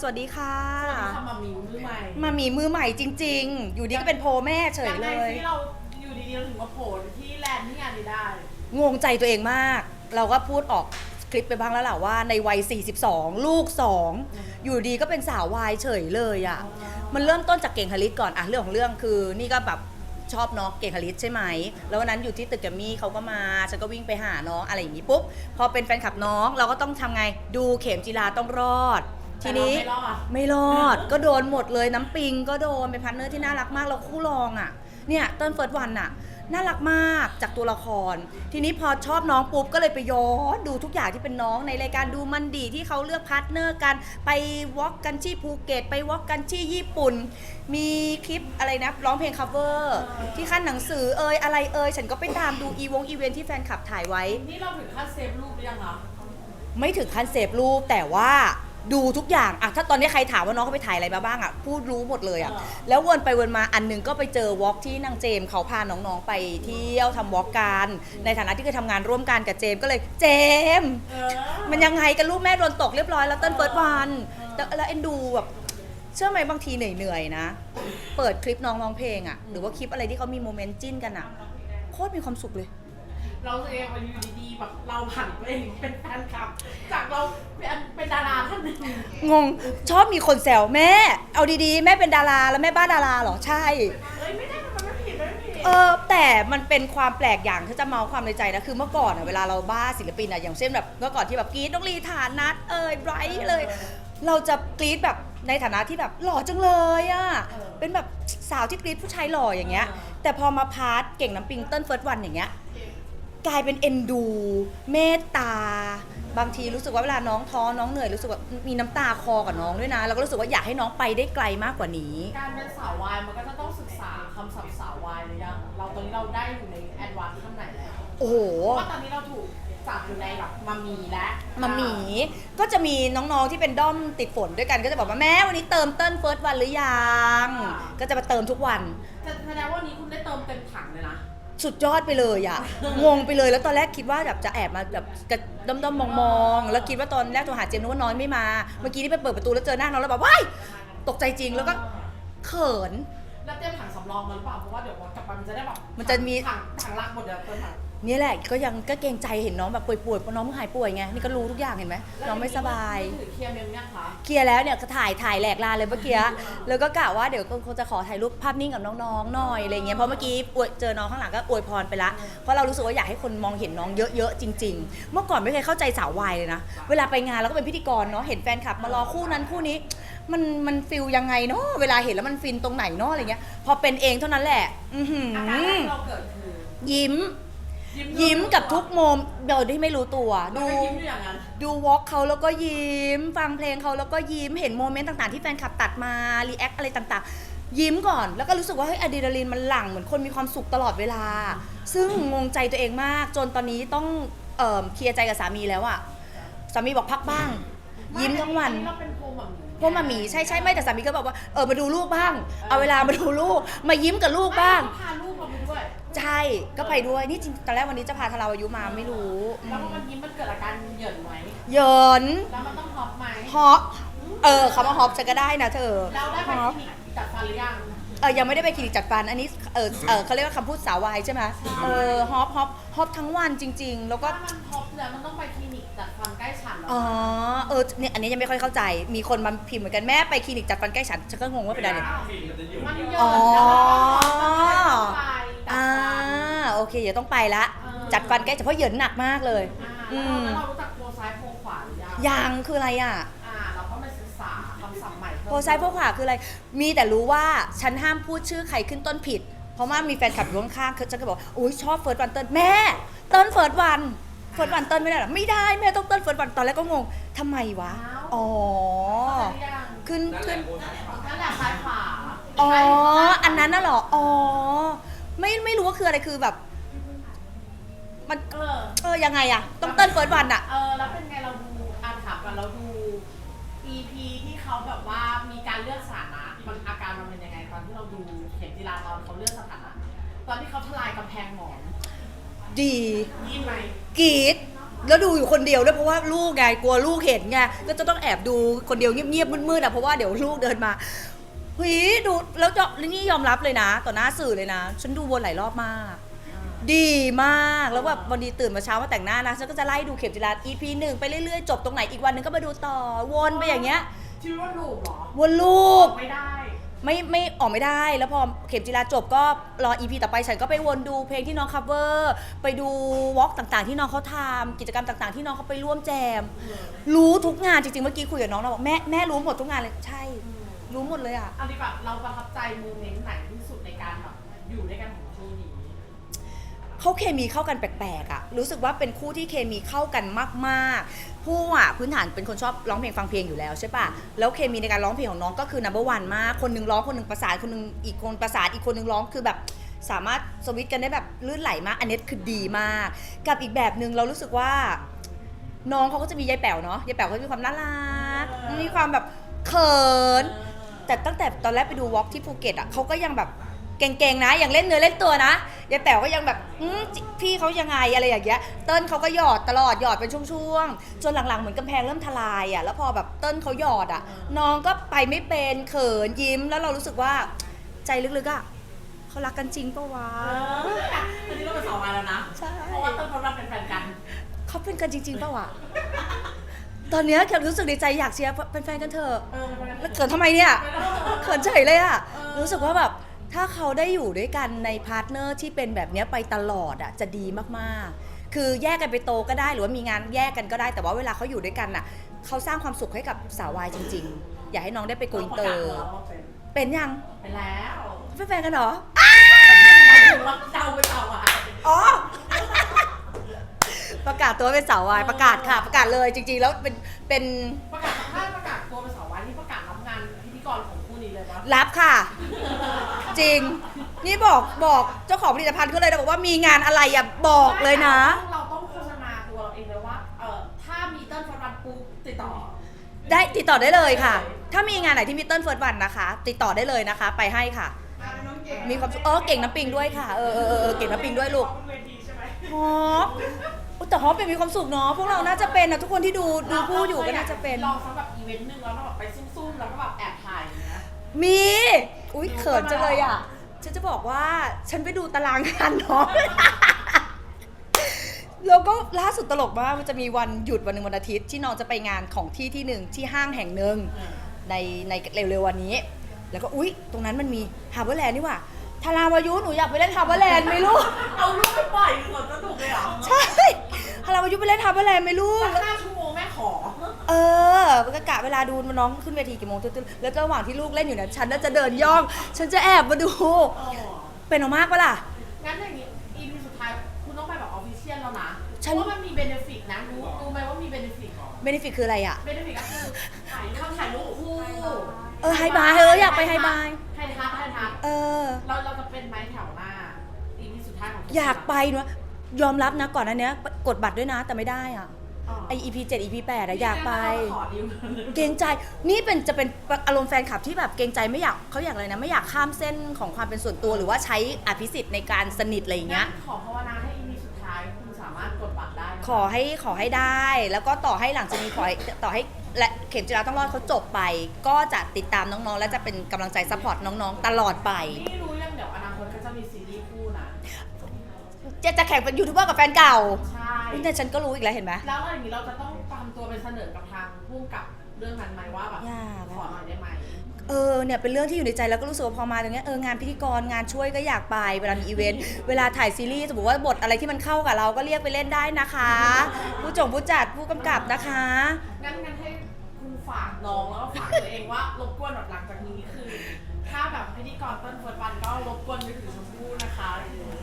สวัสดีค่ะสวัสดีค่ะมามีมือใหม่มามีมือใหม่จริง ๆ อยู่ดีก็เป็นโพลแม่เฉยงเลไงย ที่เราอยู่ดีๆเราถึงมาโผล่ที่แลนด์ที่งานนี้ได้งงใจตัวเองมาก เราก็พูดออกคลิปไปบ้างแล้วแหละว่าในวัย 42 ลูก 2 อยู่ดีก็เป็นสาววายเฉยเลยอะ่ะ มันเริ่มต้นจากเก่งฮาริสก่อนอะเรื่องของเรื่องคือ นี่ก็แบบชอบน้องเก่งฮาริสใช่ไหม แล้ววันนั้นอยู่ที่ตึกแกรมมี่เขาก็มา ฉันก็วิ่งไปหาน้องอะไรอย่างนี้ปุ๊บ พอเป็นแฟนคลับน้องเราก็ต้องทำไง ดูเข็มจีราต้องรอด ทีนี้แต่เราไม่รอด ไม่รอด ก็โดนหมดเลยน้ำปิงก็โดนเป็นพาร์ทเนอร์ที่น่ารักมากแล้วคู่รองอะเนี่ยเติ้ลเฟิร์สวันอะน่ารักมากจากตัวละคร ทีนี้พอชอบน้องปุ๊บก็เลยไปย้อนดูทุกอย่างที่เป็นน้องในรายการดูมันดีที่เขาเลือกพาร์ทเนอร์กันไปวอล์กกันที่ภูเก็ตไปวอล์กกันที่ญี่ปุ่น มีคลิปอะไรนะร้องเพลง cover ที่ขั้นหนังสือเอยอะไรเอยฉันก็ไปตามดูอีวงอีเวนท์ที่แฟนคลับถ่ายไว้ นี่เราถึงขั้นเซฟรูปหรือยังคะไม่ถึงขั้นเสพรูปแต่ว่า ดูทุกอย่างอะถ้าตอนนี้ใครถามว่าน้องเขาไปถ่ายอะไรมาบ้างอะพูดรู้หมดเลยอะแล้ววนไปวนมาอันหนึงก็ไปเจอวอล์กที่นางเจมส์เขาพาน้องๆไปเที่ยวทำวอล์กกันในฐานะที่เคยทำงานร่วมกันกับเจมส์ก็เลยเจมส์เออมันยังไงกันลูกแม่โดนตกเรียบร้อยแล้วเต้นเฟิร์สวันแต่แล้วเอ็นดูแบบเชื่อไหมบางทีเหนื่อยๆนะ เปิดคลิปน้องร้องเพลงอะหรือว่าคลิปอะไรที่เขามีโมเมนต์จิ้นกันอะโคตรมีความสุขเลย เราเองมาอยู่ดีๆแบบเราผันตัวเองเป็นแฟนคลับ จากเราเป็นเป็นดาราท่านหนึ่งงงชอบมีคนแซวแม่ เอาดีๆ แม่เป็นดาราแล้วแม่บ้านดาราเหรอใช่ เอ้ยไม่ได้มันไม่ผิดไม่ผิดเออแต่มันเป็นความแปลกอย่างที่จะเมาความในใจนะคือเมื่อก่อนอะเวลาเราบ้าศิลปินอะอย่างเช่นแบบเมื่อก่อนที่แบบกรีดน้องลีฐานนัดเอยไบรท์เลย เราจะกรีดแบบในฐานะที่แบบหล่อจังเลยอะเป็นแบบสาวที่กรีดผู้ชายหล่ออย่างเงี้ย แต่พอมาพาร์ทเก่งน้ำปิงเติ้ลเฟิร์สวันอย่างเงี้ย กลายเป็นเอ็นดู เมตตา บางทีรู้สึกว่าเวลาน้องท้อน้องเหนื่อยรู้สึกว่ามีน้ำตาคอกับน้องด้วยนะแล้วก็รู้สึกว่าอยากให้น้องไปได้ไกลมากกว่านี้ การเป็นสาววายมันก็จะต้องศึกษาคำศัพท์สาววายหรือยังเราตอนนี้เราได้อยู่ในแอดวานซ์ขั้นไหนแล้วโอ้โห เพราะว่าตอนนี้เราถูกจับอยู่ในแบบมามีและมาหมีก็จะมีน้องๆที่เป็นด้อมติดฝนด้วยกันก็จะบอกว่าแม่วันนี้เติมเติ้ลเฟิร์สวันหรือยัง ก็จะมาเติมทุกวัน แสดงว่าวันนี้คุณได้เติมเต็มถังเลยนะ สุดยอดไปเลยอะงงไปเลยแล้วตอนแรกคิดว่าแบบจะแอบมาแบบกระด้อมๆมองๆแล้วคิดว่าตอนแรกโทรหาเจมส์นึกว่าน้อยไม่มา เมื่อกี้ที่ไปเปิดประตูแล้วเจอหน้าน้องแล้วแบบว้ายตกใจจริงแล้วก็เขิน แล้วเตรียมถังสำรองมาหรือเปล่าเพราะว่าเดี๋ยววันกลับมามันจะได้แบบมันจะมี ถังถังรักหมดเดี๋ยวเติมถัง เนี่ยแหละก็ยังก็เกรงใจเห็นน้องแบบป่วยๆเพราะน้องเพิ่งหายป่วยไงนี่ก็รู้ทุกอย่างเห็นไหมน้องไม่สบาย ถือเคลียร์เมมยังคะ เคลียร์แล้วเนี่ยก็ถ่ายถ่ายแหลกลาเลยเมื่อกี้ แล้วก็กะว่าเดี๋ยวคงจะขอถ่ายรูปภาพนิ่งกับน้องๆหน่อยอะไรเงี้ย เพราะเมื่อกี้อวยเจอน้องข้างหลังก็อวยพรไปละ เพราะเรารู้สึกว่าอยากให้คนมองเห็นน้องเยอะๆจริง ๆ เมื่อก่อนไม่เคยเข้าใจสาววายเลยนะ เวลาไปงานแล้วก็เป็นพิธีกรเนาะ เห็นแฟนคลับมารอคู่นั้นคู่นี้ มันมันฟิลยังไงเนาะ เวลาเห็นแล้วมันฟินตรงไหนเนาะอะไรเงี้ย พอเป็นเองเท่านั้นแหละ อือหืออาการแรกที่เราเกิดคือ ยิ้ม ยิ้มกับทุกโมมโดยที่ไม่รู้ตัว ดู ดูยิ้มอยู่อย่างนั้น ดูวอล์กเขาแล้วก็ยิ้ม ฟังเพลงเขาแล้วก็ยิ้มเห็นโมเมนต์ต่างๆ ที่แฟนคลับตัดมา รีแอคอะไรต่างๆ ยิ้มก่อนแล้วก็รู้สึกว่าเฮ้ยอะดรีนาลีนมันหลั่งเหมือนคนมีความสุขตลอดเวลา ซึ่งงงใจตัวเองมาก จนตอนนี้ต้องเอ่อเคลียร์ใจกับสามีแล้วอะสามีบอกพักบ้าง ยิ้มทั้งวัน เราเป็นโพแบบพวกมาหมีใช่ใช่ไม่แต่สามีก็บอกว่าเออมาดูลูกบ้าง เอาเวลามาดูลูก มายิ้มกับลูกบ้าง พาลูก ก็ไปด้วยนี่จริงตอนแรกวันนี้จะพาทาราอายุมาไม่รู้อืแล้วพอมมันยิ้มมันเกิดอาการเหยินไหมเหยินแล้วมันต้องฮอปไหมฮอปเออคำว่าฮอปฉันก็ได้นะเธอเราได้ไปฮอป คลินิกจัดฟันหรือยังเออยังไม่ได้ไปคลินิกจัดฟันอันนี้เออเออเขาเรียกว่าคำพูดสาววายใช่ไหมเออฮอปฮอปฮอปทั้งวันจริง ๆ แล้วก็ ถ้ามันฮอปแล้วมันต้องไปคลินิกจัดฟันใกล้ฉันแล้วอ๋อเออเนี่ยอันนี้ยังไม่ค่อยเข้าใจ มีคนมาพิมพ์เหมือนกันแม่ไปคลินิกจัดฟันใกล้ฉันฉันก็งงว่าเป็นอะไรเนี่ย มันเหยินอ๋อ แล้วมันก็ฮอปมันก็ต้องไปจัดอ่าฟันโอ เคเดี๋ยวต้องไปละเออจัดฟันใกล้ฉันเพราะเหยินหนักมากเลยอ่าแล้วเรารู้จักโพซ้ายโพขวาหรือยังยังคืออะไรอะอ่าเราก็มาศึกษาคำศัพท์ใหม่เพิ่มโพซ้ายโพขวาคืออะไร มีแต่รู้ว่าฉันห้ามพูดชื่อใครขึ้นต้นผิด เพราะว่ามีแฟนคลับอยู่ข้างๆคือฉันก็บอกโอ้ยชอบเฟิร์สวันเติ้ลแม่ เติ้ลเฟิร์สวันเฟิร์สวันเติ้ลไม่ได้เหรอไม่ได้แม่ต้องเติ้ลเฟิร์สวันตอนแรกก็งงทำไมวะอ๋อเข้าใจหรือยังขึ้นขึ้นนั่นแหละซ้ายขวาอ๋ออันนั้นน่ะเหรออ๋อไม่ไม่รู้ว่าคืออะไรคือแบบ มันเออ เออยังไงอะต้องเติ้ลเฟิร์สวันอะเออแล้วเป็นไงเราดูอ่านถามกันเราดู EP ที่เขาแบบว่ามีการเลือกสถานะมันอาการมันเป็นยังไงตอนที่เราดูเข็มจีราตอนเขาเลือกสถานะตอนที่เขาทลายกำแพงหมอนดียินไหมกรีดแล้วดูอยู่คนเดียวด้วยเพราะว่าลูกไงกลัวลูกเห็นไงก็จะต้องแอบดูคนเดียวเงียบๆมืดๆอะเพราะว่าเดี๋ยวลูกเดินมาเฮ้ยดูแล้วจะนี่ยอมรับเลยนะ ต่อหน้าสื่อเลยนะ ฉันดูวนหลายรอบมาก ดีมากแล้วแบบวันดีตื่นมาเช้ามาแต่งหน้านะฉันก็จะไล่ดูเข็มจิรา EP หนึ่งไปเรื่อยๆ จบตรงไหนอีกวันหนึงก็มาดูต่อวนไปอย่างเงี้ยชื่อว่าลูกเหรอวนลูกไม่ได้ ไม่ไม่ออกไม่ได้แล้วพอเข็มจิราจบก็รออีพีต่อไปฉันก็ไปวนดูเพลงที่น้องคัฟเวอร์ไปดูวอล์กต่างๆ ที่น้องเขาทำกิจกรรมต่างๆ ที่น้องเขาไปร่วมแจม รู้ทุกงานจริงๆเมื่อกี้คุยกับน้องเราบอกแม่แม่รู้หมดทุกงานเลยใช่ รู้หมดเลยอะอันนี้แบบเราประทับใจโมเมนต์ไหนที่สุดในการแบบอยู่ด้วยกันของคู่นี้ เขาเคมีเข้ากันแปลกๆอะรู้สึกว่าเป็นคู่ที่เคมีเข้ากันมากๆ ผู้อะพื้นฐานเป็นคนชอบร้องเพลงฟังเพลงอยู่แล้วใช่ปะแล้วเคมีในการร้องเพลงของน้องก็คือ number one มาก คนหนึงร้องคนหนึงประสานคนหนึงอีกคนประสานอีกคนหนึงร้องคือแบบสามารถสวิตช์กันได้แบบลื่นไหลมาก อันนี้คือดีมาก กับอีกแบบหนึ่งเรารู้สึกว่า น้องเขาก็จะมียายแป๋วเนาะยายแป๋วเขาจะมีความน่ารักเออมีความแบบเขิน แต่ตั้งแต่ตอนแรกไปดูวอล์กที่ภูเก็ตอะเขาก็ยังแบบ เก่งๆนะยังเล่นเนื้อเล่นตัวนะยายแป๋วก็ยังแบบอืมจิพี่เขายังไงอะไรอย่างเงี้ย เติ้ลเขาก็หยอดตลอดหยอดเป็นช่วงๆจนหลังๆเหมือนกำแพงเริ่มทลายอะแล้วพอแบบเติ้ลเขาหยอดอะ น้องก็ไปไม่เป็นเขินยิ้ม แล้วเรารู้สึกว่าใจลึกๆอะเขารักกันจริงปะวะเอออันนี้เราเป็นสาววายแล้วนะ ใช่ เพราะว่าต้นพบเราเป็นแฟนกัน เขาเป็นกันจริงๆปะวะ ตอนเนี้ยแค่รู้สึกในใจอยากเชียร์เป็นแฟนกันเถอะ เออเป็นแฟนกัแล้วนเกิดทำไมเนี่ยไม่ต้องเขินเฉยเลยอะเออรู้สึกว่าแบบ ถ้าเขาได้อยู่ด้วยกันในพาร์ทเนอร์ที่เป็นแบบเนี้ยไปตลอดอะจะดีมากๆ คือแยกกันไปโตก็ได้หรือว่ามีงานแยกกันก็ได้ แต่ว่าเวลาเขาอยู่ด้วยกันอะเขาสร้างความสุขให้กับสาววายจริง ๆ อยากให้น้องได้ไปโกอินเตอร์าประกาศแล้วว่าเป็นเป็นยังเป็นแล้วเป็นแฟนกันเหรอหมายถึงว่าเดาเป็นสาววายอ๋อประกาศตัวเป็นสาววายประกาศค่ะ ประกาศเลยจริงๆ แล้วเป็นเป็นประกาศถ้าประกาศตัวเป็นสาววายนี่ประกาศรับงานพิธีกรของคู่นี้เลยวะรับค่ะจ ริง นี่บอกบอกเจ้าของผลิตภัณฑ์ก็เลยนะบอกว่ามีงานอะไรอะบอกเลยนะ เราต้องโฆษณาตัวเราเองเลยว่า เออถ้ามีเติ้ลฟรันปุ๊บติดต่อ ได้ติดต่อได้เลยค่ะ ถ้ามีงานไหนที่มีเติ้ลเฟิร์สวันนะคะ ติดต่อได้เลยนะคะ ไปให้ค่ะ มีความสุขเออเก่งน้ำปิงด้วยค่ะ เออเออเออเออเก่งน้ำปิงด้วยลูกเวทีใช่ไหมฮอปอุ๊ยแต่ฮอปเป็นมีความสุขเนาะพวกเราน่าจะเป็นนะทุกคนที่ดูดูผู้อยู่ก็น่าจะเป็น ลองสักแบบอีเวนต์หนึ่งแล้วเราแบบไปซุ่มๆแล้วก็แบบแอบถ่ายอย่างเงี้ย มี อุ้ยเขินจังเลยอะ ฉันจะบอกว่าฉันไปดูตารางงานน้อง แล้วก็ล่าสุดตลกมากมันจะมีวันหยุดวันหนึ่งวันอาทิตย์ ที่น้องจะไปงานของที่ที่หนึ่งที่ห้างแห่งหนึ่งในในเร็วๆวันนี้ แล้วก็อุ๊ย ตรงนั้นมันมีฮาร์เบอร์แลนด์นี่หว่าทาราวายุหนูอยากไปเล่นฮาร์เบอร์แลนด์ไหมลูก เอาลูกไปปล่อยสวนสนุกเลยเหรอใช่ทาราวายุไปเล่นฮาร์เบอร์แลนด์ไหมลูก สักห้าชั่วโมงแม่ขอ เออมันก็กะเวลาดูน้องขึ้นเวทีกี่โมงตึ๊ดๆแล้วระหว่างที่ลูกเล่นอยู่เนี่ยฉันน่าจะเดินย่อง ฉันจะแอบมาดู เออเป็นเอามากปะล่ะ งั้นอย่างนี้ EP สุดท้ายคุณต้องไปแบบออฟฟิเชียลแล้วนะฉัน เพราะว่ามันมีเบนฟิตนะรู้รู้ไหมว่ามีเบนฟิตเบนฟิตคืออะไรอะ เบนฟิตก็คือถ่ายเขาถ่ายรูปคู่เออไฮบายเอออยากไปไฮบาย ไฮทัชไฮทัชเออ เราเราจะเป็นไม้แถวหน้า EP สุดท้ายของอยากไปเนาะยอมรับนะก่อนหนั้นเนี้ยกดบัตรด้วยนะแต่ไม่ได้อะอ๋อ ไอ EP 7 EP 8อะอยากไป ขอดิวเกรงใจ นี่เป็นจะเป็นอารมณ์แฟนคลับที่แบบเกรงใจไม่อยากเขาอยากอะไรนะ ไม่อยากข้ามเส้นของความเป็นส่วนตัว หรือว่าใช้อภิสิทธิ์ในการสนิทอะไรอย่างเงี้ย ขอภาวนาให้ EP สุดท้ายคุณสามารถกดบัตรได้นะขอให้ขอให้ได้ แล้วก็ต่อให้หลังจากนี้ขอให้ต่อให้และเข็มจิราต้องรอดเขาจบไป ก็จะติดตามน้องๆ และจะเป็นกำลังใจซัพพอร์ตน้องๆ ตลอดไป นี่รู้ยังเดี๋ยวอนาคตก็จะมีซีรีส์คู่นะ จะจะแข่งเป็นยูทูบเบอร์กับแฟนเก่า ใช่ อุ๊ยแต่ฉันก็รู้อีกแล้วเห็นไหม แล้วอย่างนี้เราจะต้องตามตัวไปเสนอกับทางผู้กำกับเรื่องนั้นไหมว่าแบบยากอะ ขอหน่อยได้ไหม เออเนี่ยเป็นเรื่องที่อยู่ในใจแล้วก็รู้สึกว่าพอมาตรงเนี้ยเอองานพิธีกรงานช่วยก็อยากไปเวลามีอีเวนต์ เวลาถ่ายซีรีส์สมมติว่าบทอะไรที่มันเข้ากับเราก็เรียกไปเล่นได้นะคะ ผู้จงผู้จัดผู้กำกับนะคะ งั้นงั้นให้คุณฝากน้องแล้วก็ฝากตัวเองว่ารบกวนแบบหลังจากนี้คือ ถ้าแบบพิธีกรต้นเฟิร์สวันก็รบกวนไปถึงชม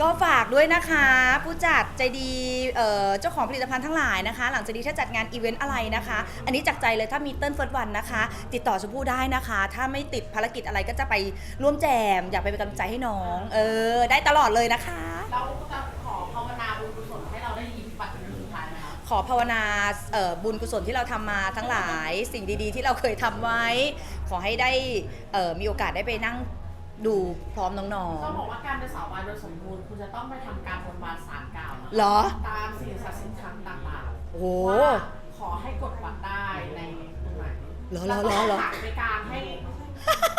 ก็ฝากด้วยนะคะ ผู้จัดใจดีเอ่อเจ้าของผลิตภัณฑ์ทั้งหลายนะคะ หลังจากนี้ถ้าจัดงานอีเวนต์อะไรนะคะ อันนี้จากใจเลยถ้ามีเติ้ลเฟิร์สวันนะคะ ติดต่อชมพู่ได้นะคะ ถ้าไม่ติดภารกิจอะไรก็จะไปร่วมแจม อยากไปเป็นกำลังใจให้น้อง เออ ได้ตลอดเลยนะคะแล้วจะขอภาวนาบุญกุศลให้เราได้ยินบัตรเป็นครั้งสุดท้ายไหมคะขอภาวนาเอ่อบุญกุศลที่เราทำมาทั้งหลาย สิ่งดีๆ ที่เราเคยทำไว้ ขอให้ได้เอ่อมีโอกาสได้ไปนั่ง ดูพร้อมน้องต้องบอกว่าการเป็นสาววายโดยสมบูรณ์คุณจะต้องไปทำการบนบานสารกล่าวนะๆเหรอ ตามสิ่งศักดิ์สิทธิ์ต่างโหว่าขอให้กดบัตรได้ในตรงไหนเหรอเหรอเหรอเหรอแล้วก็ถ่ายไปกลางให้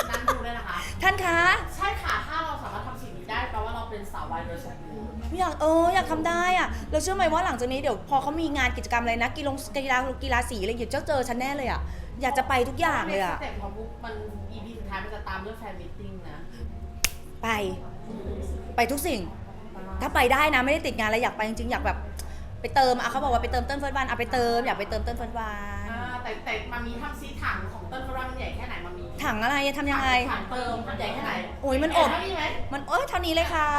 นั้นดูด้วยนะคะ ท่านคะใช่ค่ะ ถ้าเราสามารถทำสิ่งนี้ได้แปลว่าเราเป็นสาววายโดยสมบูรณ์อยากเอออยากทำได้อะเราเชื่อไหมว่าหลังจากนี้เดี๋ยวพอเขามีงานกิจกรรมอะไรนะกีฬากีฬากีฬาสีอะไรอย่างเงี้ยเจ้าเจอฉันแน่เลยอะอยากจะไปทุกอย่างเลยอะในสเต็ปของบุ๊กมัน EP สุดท้ายมันจะตามด้วยแฟนมิทติ้งนะ ไป ไปทุกสิ่ง ถ้าไปได้นะไม่ได้ติดงานอะไรอยากไปจริงๆอยากแบบ ไปเติมอะเขาบอกว่าไปเติมเต้นเฟิร์สวันอะไปเติมอยากไปเติมเต้นเฟิร์สวันอ่าแต่แต่มามีทำซีถังของต้นกระมันใหญ่แค่ไหนมามีถังอะไรอะทำยังไง ถังเติมมันใหญ่แค่ไหนโอ้ยมันอบใหญ่เท่านี้ไหมมันเอ้ยเท่านี้เลยค่ะ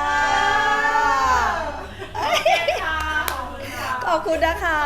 โอเคค่ะขอบคุณค่ะ ขอบคุณนะคะ